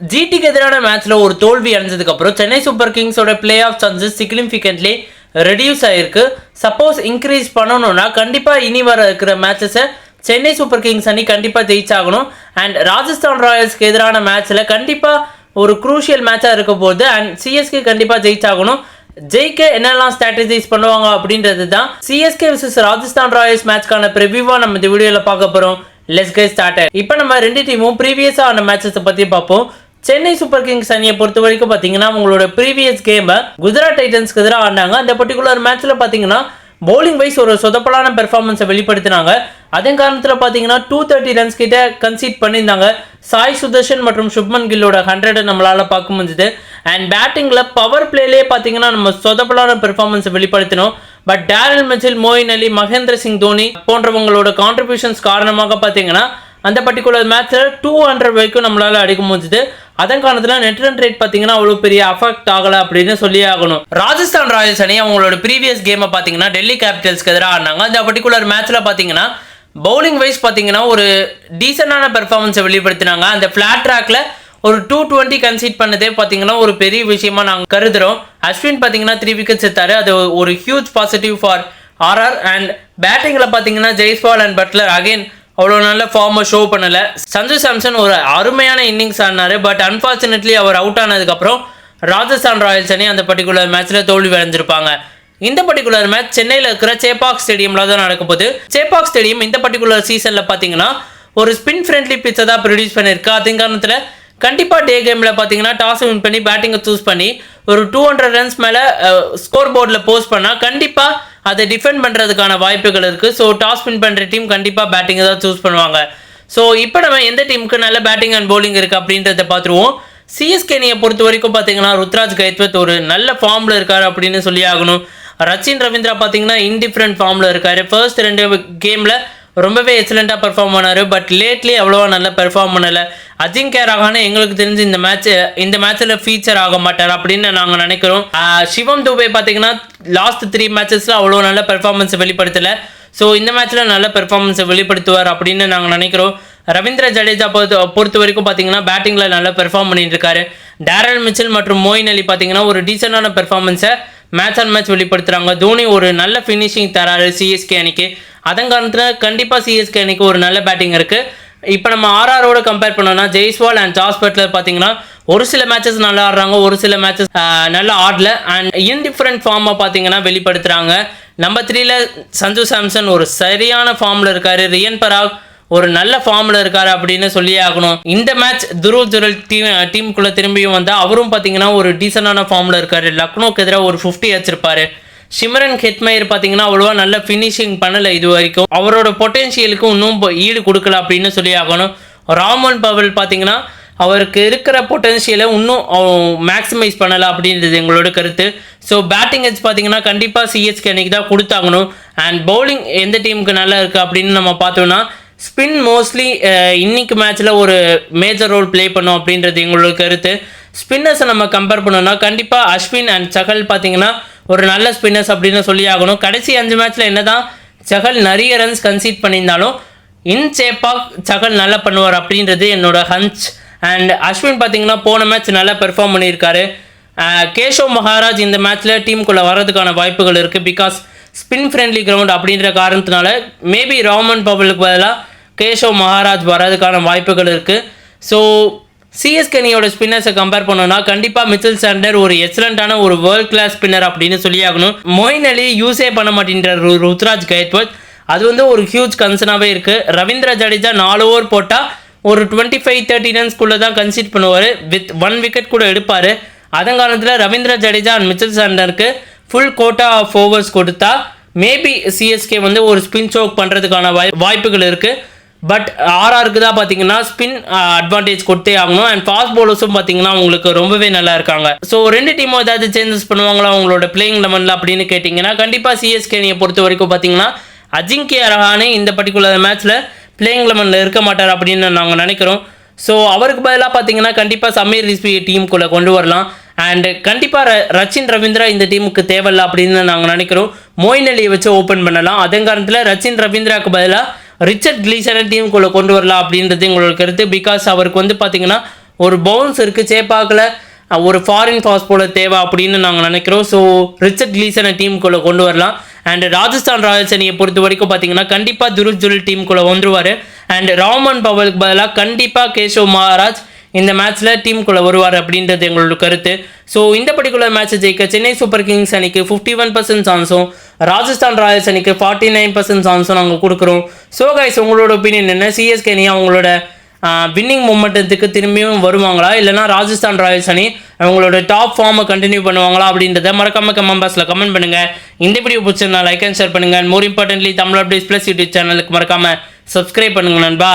ஜிடிக்கு எதிரான மேட்ச்ல ஒரு தோல்வி அடைஞ்சதுக்கு அப்புறம் Chennai super கிங்ஸோட play off chances significantly reduce ஆயிருக்கு. சப்போஸ் இன்க்ரீஸ் பண்ணணும்னா கண்டிப்பா இனி வர இருக்கிற மேட்சஸை சென்னை சூப்பர் கிங்ஸ் அணி கண்டிப்பா ஜெயிச்சாகணும். அண்ட் ராஜஸ்தான் ராயல்ஸ்க்கு எதிரான மேட்ச்ல கண்டிப்பா ஒரு குரூஷியல் மேட்சா இருக்க போகுது. அண்ட் சிஎஸ்கே கண்டிப்பா ஜெயிச்சாகணும். ஜெயிக்க என்னெல்லாம் ஸ்ட்ராட்டஜைஸ் பண்ணுவாங்க அப்படின்றது தான் சிஎஸ்கே விசஸ் ராஜஸ்தான் ராயல்ஸ் மேட்ச்க்கான ப்ரிவியூவாக நம்ம இந்த வீடியோவில் பார்க்க போகிறோம் லெஸ் கே ஸ்டார்ட் இப்போ நம்ம ரெண்டு டீமும் ப்ரீவியஸாக ஆன மேட்சஸை பற்றி பார்ப்போம். சென்னை சூப்பர் கிங்ஸ் அணியை பொறுத்த வரைக்கும் பார்த்தீங்கன்னா அவங்களோட ப்ரீவியஸ் கேமை குஜராத் டைட்டன்ஸ்க்கு எதிராக ஆண்டாங்க அந்த பர்டிகுலர் மேட்ச்சில் பார்த்தீங்கன்னா பவுலிங் வைஸ் ஒரு சொதப்பலான பெர்ஃபார்மன்ஸை வெளிப்படுத்தினாங்க. அதே காரணத்தில் பார்த்தீங்கன்னா டூ தேர்ட்டி ரன்ஸ் கிட்ட கன்சீட் பண்ணியிருந்தாங்க. சாய் சுதர்ஷன் மற்றும் சுப்மன் கில்லோட ஹண்ட்ரடை நம்மளால் பார்க்க முடிஞ்சுது. அண்ட் பேட்டிங்கில் பவர் பிளேலேயே பார்த்தீங்கன்னா நம்ம சொதப்பலான பெர்ஃபார்மன்ஸை வெளிப்படுத்தினோம். But Daryl Mitchell Moeen Ali Mahendra Singh Dhoni போன்றவங்களோட contributions காரணமாக பார்த்தீங்கன்னா அந்த பர்டிகுலர் மேட்ச்சில் டூ ஹண்ட்ரட் வரைக்கும் நம்மளால் அடிக்க முடிஞ்சுது. அதன் காரணத்தில் நெட் ரன் ரேட் பார்த்தீங்கன்னா அவ்வளோ பெரிய அஃபெக்ட் ஆகலை அப்படின்னு சொல்லி ஆகணும். ராஜஸ்தான் ராயல்ஸ் அணி அவங்களோட ப்ரீவியஸ் கேமை பார்த்தீங்கன்னா டெல்லி கேபிட்டல்ஸ்க்கு எதிராக ஆடினாங்க. அந்த பர்டிகுலர் மேட்ச்சில் பார்த்தீங்கன்னா பவுலிங் வைஸ் பார்த்தீங்கன்னா ஒரு டீசெண்டான பெர்ஃபார்மன்ஸை வெளிப்படுத்தினாங்க. அந்த ஃப்ளாட் ட்ராக்ல ஒரு டூ டுவெண்ட்டி கன்சீட் பண்ணதே பார்த்தீங்கன்னா ஒரு பெரிய விஷயமா நாங்கள் கருதுறோம். அஸ்வின் பார்த்தீங்கன்னா த்ரீ விக்கெட்ஸ் எடுத்தாரு. அது ஒரு huge positive for RR and பேட்டிங்கில் பார்த்தீங்கன்னா ஜெய்ஸ்வால் அண்ட் பட்லர் அகைன் அவ்வளோ நல்ல ஃபார்மை ஷோ பண்ணலை. சஞ்சு சாம்சன் ஒரு அருமையான இன்னிங்ஸ் ஆடினார். பட் அன்ஃபார்ச்சுனேட்லி அவர் அவுட் ஆனதுக்கப்புறம் ராஜஸ்தான் ராயல்ஸ் அணி அந்த பர்டிகுலர் மேட்ச்சில் தோல்வி அடைஞ்சிருப்பாங்க. இந்த பர்டிகுலர் மேட்ச் சென்னையில் இருக்கிற சேப்பாக் ஸ்டேடியமில் தான் நடக்க போகுது. சேப்பாக் ஸ்டேடியம் இந்த பர்டிகுலர் சீசனில் பார்த்தீங்கன்னா ஒரு ஸ்பின் ஃப்ரெண்ட்லி பிச்சை தான் ப்ரொடியூஸ் பண்ணியிருக்கு அதே காரணத்தில் கண்டிப்பாக டே கேமில் பார்த்தீங்கன்னா டாஸ் வின் பண்ணி பேட்டிங்கை சூஸ் பண்ணி ஒரு டூ ஹண்ட்ரட் ரன்ஸ் மேலே ஸ்கோர் போர்டில் போஸ்ட் பண்ணால் கண்டிப்பாக அதை டிஃபெண்ட் பண்ணுறதுக்கான வாய்ப்புகள் இருக்குது ஸோ டாஸ் வின் பண்ணுற டீம் கண்டிப்பாக பேட்டிங்கை தான் சூஸ் பண்ணுவாங்க. ஸோ இப்போ நம்ம எந்த டீமுக்கு நல்ல பேட்டிங் அண்ட் போலிங் இருக்குது அப்படின்றத பார்த்துருவோம். சிஎஸ்கேனியை பொறுத்த வரைக்கும் பார்த்தீங்கன்னா ருத்ராஜ் கைத்வத் ஒரு நல்ல ஃபார்மில் இருக்கார் அப்படின்னு சொல்லி ஆகணும். ரச்சின் ரவீந்திரா பார்த்தீங்கன்னா இன்டிஃப்ரெண்ட் ஃபார்மில் இருக்கார். ஃபர்ஸ்ட் ரெண்டு கேமில் ரொம்பவே எக்ஸலண்ட்டாக பெர்ஃபார்ம் பண்ணார். பட் லேட்லி அவ்வளோவா நல்லா பெர்ஃபார்ம் பண்ணலை. அஜிங்கே ரஹானே எங்களுக்கு தெரிஞ்சு இந்த மேட்ச் இந்த மேட்ச்சில் ஃபீச்சர் ஆக மாட்டார் அப்படின்னு நாங்கள் நினைக்கிறோம். சிவம் துபே பார்த்தீங்கன்னா லாஸ்ட் த்ரீ மேட்சஸில் அவ்வளோ நல்ல பெர்ஃபார்மன்ஸை வெளிப்படுத்தலை. ஸோ இந்த மேட்ச்சில் நல்ல பெர்ஃபார்மன்ஸை வெளிப்படுத்துவார் அப்படின்னு நாங்கள் நினைக்கிறோம். ரவீந்திர ஜடேஜா பொறுத்த பொறுத்த வரைக்கும் பார்த்தீங்கன்னா பேட்டிங்கில் நல்லா பெர்ஃபார்ம் பண்ணிட்டு இருக்காரு டேரல் மிச்சல் மற்றும் மோயின் அலி பார்த்தீங்கன்னா ஒரு டீசெண்டான பெர்ஃபார்மன்ஸை மேட்ச் ஆன் மேட்ச் வெளிப்படுத்துகிறாங்க தோனி ஒரு நல்ல ஃபினிஷிங் தராரு சிஎஸ்கே அணிக்கு. அதன் காரணத்தில் கண்டிப்பாக சிஎஸ்கே அணிக்கு ஒரு நல்ல பேட்டிங் இருக்குது இப்போ நம்ம ஆர்ஆரோட கம்பேர் பண்ணோம்னா ஜெய்ஸ்வால் அண்ட் ஜாஸ் பட்லர் பார்த்தீங்கன்னா ஒரு சில மேட்சஸ் நல்லா ஆடுறாங்க ஒரு சில மேட்சஸ் நல்லா ஆடல. அண்ட் இன்டிஃப்ரெண்ட் ஃபார்மை பார்த்தீங்கன்னா வெளிப்படுத்துகிறாங்க நம்பர் த்ரீல சஞ்சு சாம்சன் ஒரு சரியான ஃபார்மில் இருக்காரு. ரியன் பராக் ஒரு நல்ல ஃபார்மில் இருக்காரு அப்படின்னு சொல்லியே ஆகணும். இந்த மேட்ச் துருவ் துரல் டீம் டீமுக்குள்ளே திரும்பியும் வந்தால் அவரும் பார்த்தீங்கன்னா ஒரு டீசெண்டான ஃபார்மில் இருக்காரு. லக்னோக்கு எதிராக ஒரு ஃபிஃப்டி வச்சிருப்பாரு சிமரன் ஹெட்மயர் பார்த்தீங்கன்னா அவ்வளோவா நல்ல ஃபினிஷிங் பண்ணலை இது வரைக்கும். அவரோட பொட்டென்ஷியலுக்கு இன்னும் ஈடு கொடுக்கல அப்படின்னு சொல்லி ஆகணும். ராமன் பவல் பார்த்தீங்கன்னா அவருக்கு இருக்கிற பொட்டென்ஷியலை இன்னும் மேக்ஸிமைஸ் பண்ணலை அப்படின்றது எங்களோட கருத்து. ஸோ பேட்டிங் ஹெச் பார்த்தீங்கன்னா கண்டிப்பாக சிஎஸ்கே அன்னைக்கு தான் கொடுத்தாகணும். அண்ட் பவுலிங் எந்த டீமுக்கு நல்லா இருக்குது அப்படின்னு நம்ம பார்த்தோம்னா ஸ்பின் மோஸ்ட்லி இன்னைக்கு மேட்ச்சில் ஒரு மேஜர் ரோல் ப்ளே பண்ணும் அப்படின்றது எங்களோட கருத்து. ஸ்பின்னர்ஸை நம்ம கம்பேர் பண்ணோம்னா கண்டிப்பாக அஸ்வின் அண்ட் சகல் பார்த்தீங்கன்னா ஒரு நல்ல ஸ்பின்னர்ஸ் அப்படின்னு சொல்லி ஆகணும். கடைசி அஞ்சு மேட்ச்சில் என்ன தான் சகல் நிறைய ரன்ஸ் கன்சீட் பண்ணியிருந்தாலும் இன் சேப்பாக் சகல் நல்லா பண்ணுவார் அப்படின்றது என்னோட ஹன்ச் அண்ட் அஸ்வின் பார்த்தீங்கன்னா போன மேட்ச் நல்லா பெர்ஃபார்ம் பண்ணியிருக்காரு. கேஷவ் மகாராஜ் இந்த மேட்ச்சில் டீமுக்குள்ளே வர்றதுக்கான வாய்ப்புகள் இருக்குது பிகாஸ் ஸ்பின் ஃப்ரெண்ட்லி கிரவுண்ட் அப்படின்ற காரணத்தினால மேபி ராமன் பபலுக்கு பதிலாக கேஷவ் மகாராஜ் வர்றதுக்கான வாய்ப்புகள் இருக்குது ஸோ சிஎஸ்கே அணியோட ஸ்பின்னர்ஸை கம்பேர் பண்ணோம்னா கண்டிப்பாக மிச்சல் சாண்டர் ஒரு எக்ஸலண்டான ஒரு வேர்ல்ட் கிளாஸ் ஸ்பின்னர் அப்படின்னு சொல்லி ஆகணும் மொயின் அலி யூஸே பண்ண மாட்டேன்ற ருத்ராஜ் கைத்வத் அது வந்து ஒரு ஹியூஜ் கன்சர்னாகவே இருக்குது ரவீந்திர ஜடேஜா நாலு ஓவர் போட்டால் ஒரு டுவெண்ட்டி ஃபைவ் தேர்ட்டி ரன்ஸ்குள்ளே தான் கன்சிட் பண்ணுவார். வித் ஒன் விக்கெட் கூட எடுப்பார். அதன் காரணத்தில் ரவீந்திர ஜடேஜா அண்ட் மிச்சல் சாண்டருக்கு ஃபுல் கோட்டா ஆஃப் ஓவர்ஸ் கொடுத்தா மேபி சிஎஸ்கே வந்து ஒரு ஸ்பின் சோக் பண்ணுறதுக்கான வாய் வாய்ப்புகள் இருக்குது பட் ஆர்ஆருக்கு uh, தான் பார்த்தீங்கன்னா ஸ்பின் அட்வான்டேஜ் uh, கொடுத்தே ஆகணும். அண்ட் ஃபாஸ்ட் பவுலர்ஸும் பார்த்தீங்கன்னா உங்களுக்கு ரொம்பவே நல்லா இருக்காங்க. ஸோ ரெண்டு டீமும் ஏதாவது சேஞ்சஸ் பண்ணுவாங்களா? உங்களோட பிளேயிங் லெவனில் அப்படின்னு கேட்டிங்கன்னா கண்டிப்பாக சிஎஸ்கேனியை பொறுத்த வரைக்கும் பார்த்தீங்கன்னா அஜிங்கிய ரஹானே இந்த பர்டிகுலர் மேட்ச்சில் பிளேயிங் லெவனில் இருக்க மாட்டார் அப்படின்னு நாங்கள் நினைக்கிறோம். ஸோ அவருக்கு பதிலாக பார்த்தீங்கன்னா கண்டிப்பாக சமீர் ரிஸ்பி டீமுக்குள்ளே கொண்டு வரலாம். அண்ட் கண்டிப்பாக ரச்சின் ரவீந்திரா இந்த டீமுக்கு தேவையில்லை அப்படின்னு நாங்கள் நினைக்கிறோம். மோயின் அலியை வச்சு ஓப்பன் பண்ணலாம். அதே காரணத்தில் ரச்சின் ரவீந்திராவுக்கு பதிலாக ரிச்சர்ட் கிளீசரை டீமுக்குள்ளே கொண்டு வரலாம் அப்படின்றது எங்களோட கருத்து. பிகாஸ் அவருக்கு வந்து பார்த்தீங்கன்னா ஒரு பவுன்ஸ் இருக்குது சேப்பாக்கில் ஒரு ஃபாரின் ஃபாஸ்ட் போல தேவை அப்படின்னு நாங்கள் நினைக்கிறோம். ஸோ ரிச்சர்ட் கிளீசனை டீமுக்குள்ளே கொண்டு வரலாம். அண்ட் ராஜஸ்தான் ராயல்ஸ் அணியை பொறுத்த வரைக்கும் பார்த்தீங்கன்னா கண்டிப்பாக துருஜ் ஜுல் டீமுக்குள்ளே வந்துருவார். அண்ட் ராமன் பவலுக்கு பதிலாக கண்டிப்பாக கேஷவ் மகாராஜ் இந்த மேட்ச்சில் டீமுக்குள்ளே வருவார் அப்படின்றது எங்களோட கருத்து. ஸோ இந்த பர்டிகுலர் மேட்ச்சை ஜெயிக்க சென்னை சூப்பர் கிங்ஸ் அணிக்கு ஃபிஃப்டி ஒன் பர்சன்ட் சான்ஸும் ராஜஸ்தான் ராயல்ஸ் அணிக்கு ஃபார்ட்டி நைன் பர்சன்ட் சான்ஸும் நாங்கள் கொடுக்குறோம். ஸோ கைஸ் உங்களோட ஒப்பீனியன் என்ன? சிஎஸ்கே அணி அவங்களோட வின்னிங் மொமெண்டத்துக்கு திரும்பியும் வருவாங்களா? இல்லைனா ராஜஸ்தான் ராயல்ஸ் அணி அவங்களோட டாப் ஃபார்மை கண்டினியூ பண்ணுவாங்களா அப்படின்றத மறக்காம கமெண்ட் பாக்ஸில் கமெண்ட் பண்ணுங்க. இந்த வீடியோ பிடிச்சிருந்தா லைக் அண்ட் ஷேர் பண்ணுங்கள் more importantly Tamil updates plus YouTube சேனலுக்கு மறக்காம சப்ஸ்கிரைப் பண்ணுங்கள் நண்பா.